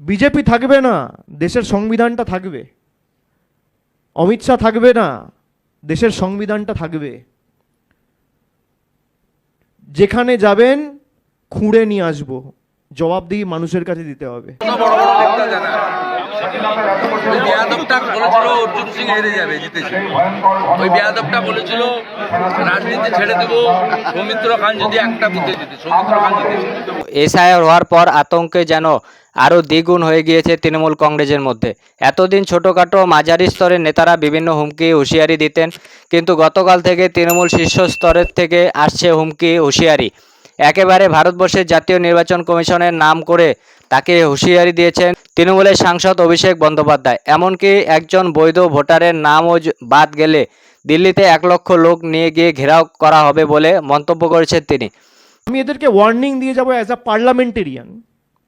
BJP থাকবে না, দেশের সংবিধানটা থাকবে। অমিত শাহ থাকবে না, দেশের সংবিধানটা থাকবে। যেখানে যাবেন, খুঁড়ে নিয়ে আসব। জবাবদিহি মানুষের কাছে দিতে হবে। বেয়াদবটা বলেছিল অর্জুন সিং হেরে যাবে, জিতেছে। ওই বলেছিল, রাজনীতি ছেড়ে সৌমিত্র খান যদি একটা জিতে, সৌমিত্র খান এসআইআর হওয়ার পর আতঙ্কে যেন আরও দ্বিগুণ হয়ে গিয়েছে তৃণমূল কংগ্রেসের মধ্যে। এতদিন ছোটোখাটো মাঝারি স্তরের নেতারা বিভিন্ন হুমকি, হুঁশিয়ারি দিতেন, কিন্তু গতকাল থেকে তৃণমূল শীর্ষ স্তরের থেকে আসছে হুমকি, হুঁশিয়ারি। একেবারে ভারতবর্ষের জাতীয় নির্বাচন কমিশনের নাম করে তাকে হুঁশিয়ারি দিয়েছেন তৃণমূলের সাংসদ অভিষেক বন্দ্যোপাধ্যায়। এমনকি একজন বৈধ ভোটারের নামও বাদ গেলে দিল্লিতে এক লক্ষ লোক নিয়ে গিয়ে ঘেরাও করা হবে বলে মন্তব্য করেছেন তিনি। আমি এদেরকে ওয়ার্নিং দিয়ে যাব as a parliamentarian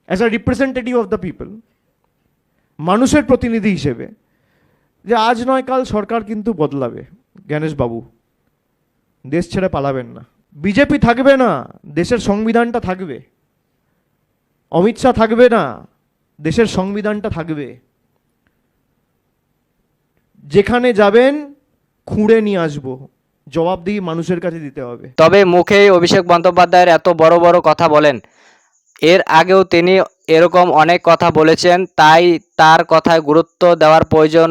as a representative of the people মানুষের প্রতিনিধি হিসেবে, যে আজ নয়, কাল সরকার কিন্তু বদলাবে। জ্ঞানেশ বাবু, দেশ ছেড়ে পালাবেন না। বিজেপি থাকবে না। দেশের সংবিধানটা থাকবে। অমিত শাহ থাকবে না, দেশের সংবিধানটা থাকবে। যেখানে যাবেন, খুঁড়ে নিয়ে আসব। জবাবদিহি মানুষের কাছে দিতে হবে। তবে মুখে অভিষেক বন্দ্যোপাধ্যায়ের এত বড় বড় কথা বলেন, এর আগেও তিনি এরকম অনেক কথা বলেছেন, তাই তার কথায় গুরুত্ব দেওয়ার প্রয়োজন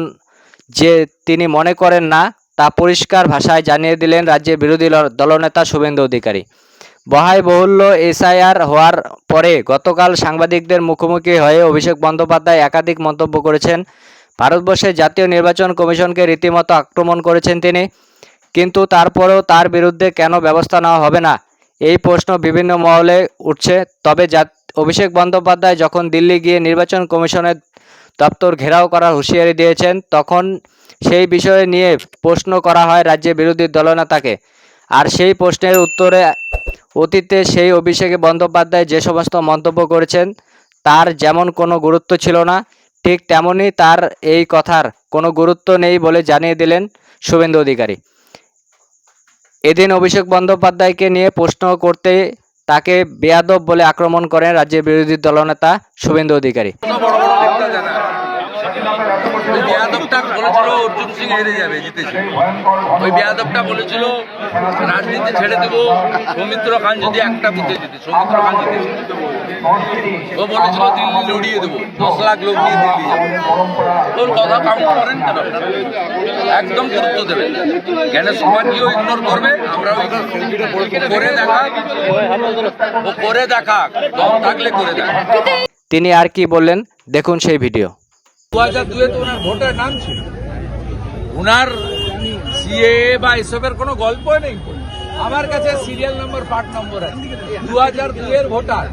যে তিনি মনে করেন না, তা পরিষ্কার ভাষায় জানিয়ে দিলেন রাজ্যের বিরোধী দলনেতা শুভেন্দু অধিকারী। বহাই বহুল্য এসআইআর হওয়ার পরে গতকাল সাংবাদিকদের মুখোমুখি হয়ে অভিষেক বন্দ্যোপাধ্যায় একাধিক মন্তব্য করেছেন। ভারতবর্ষের জাতীয় নির্বাচন কমিশনকে রীতিমতো আক্রমণ করেছেন তিনি। কিন্তু তারপরেও তার বিরুদ্ধে কেন ব্যবস্থা নেওয়া হবে না? এই প্রশ্ন বিভিন্ন মহলে উঠছে। তবে অভিষেক বন্দ্যোপাধ্যায় যখন দিল্লি গিয়ে নির্বাচন কমিশনের দপ্তর ঘেরাও করার হুঁশিয়ারি দিয়েছেন, তখন সেই বিষয়ে নিয়ে প্রশ্ন করা হয় রাজ্যে বিরোধী দলনেতাকে। আর সেই প্রশ্নের উত্তরে অতীতে সেই অভিষেক বন্দ্যোপাধ্যায় যে সমস্ত মন্তব্য করেছেন, তার যেমন কোনো গুরুত্ব ছিল না, ঠিক তেমনই তার এই কথার কোনো গুরুত্ব নেই বলে জানিয়ে দিলেন শুভেন্দু অধিকারী। এদিন অভিষেক বন্দ্যোপাধ্যায়কে নিয়ে প্রশ্ন করতে তাকে বেয়াদব বলে আক্রমণ করেন রাজ্যের বিরোধী দলনেতা শুভেন্দু অধিকারী কত বড় বড় নেতা জানা ওই বেয়াদবটা বলেছিল, অর্জুন সিং হেরে যাবে, জিতেছে। ওই বেয়াদবটা বলেছিল, রাজনীতি ছেড়ে দেবো, সৌমিত্র খান যদি একটা বুথে জিতে, সৌমিত্র খান ও বলেছিল, দিল্লি লড়িয়ে দেবো, দশ লাখ লোক নিয়ে দিল্লি ওর কথা কাউন্ট করেন কেন? একদম গুরুত্ব দেবেন। জ্ঞানের সমাজকেও ইগনোর করবে? আমরা করে দেখা ও করে দেখা দম থাকলে করে দেখা তিনি আর কি বললেন, দেখুন সেই ভিডিও। দু হাজার দুয়ে তো ভোটার কোনো গল্প নেই আমার কাছে সিরিয়াল নম্বর নম্বর দুয়ের ভোটার।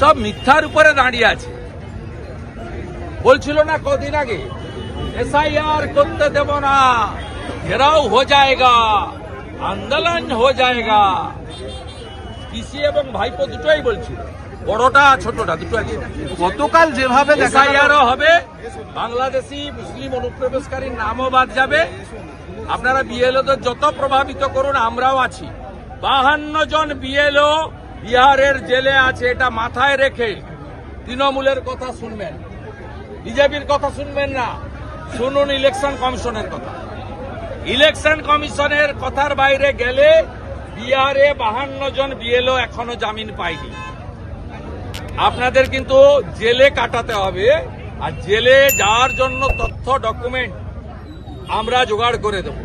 সব মিথ্যার উপরে দাঁড়িয়ে আছে। বলছিল না কদিন আগে, এসআইআর করতে দেব না। ঘেরাও হো যায়গা। আন্দোলন হো যায়গা। পিসি এবং ভাইপো দুটোই বলছিল। বড়টা ছোটটা দুটো আছে গতকাল যেভাবে এসআইআরও হবে বাংলাদেশি মুসলিম অনুপ্রবেশকারীর নামও বাদ যাবে। আপনারা বিএলওদের যত প্রভাবিত করুন আমরাও আছি। বাহান্ন জন বিএলও বিহারের জেলে আছে এটা মাথায় রেখে তৃণমূলের কথা শুনবেন। বিজেপির কথা শুনবেন না। শুনুন ইলেকশন কমিশনের কথা। ইলেকশন কমিশনের কথার বাইরে গেলে বিহারে বাহান্ন জন বিএলও এখনও জামিন পায়নি। আপনাদের কিন্তু জেলে কাটাতে হবে আর জেলে যাওয়ার জন্য তথ্য ডকুমেন্ট আমরা জোগাড় করে দেবো।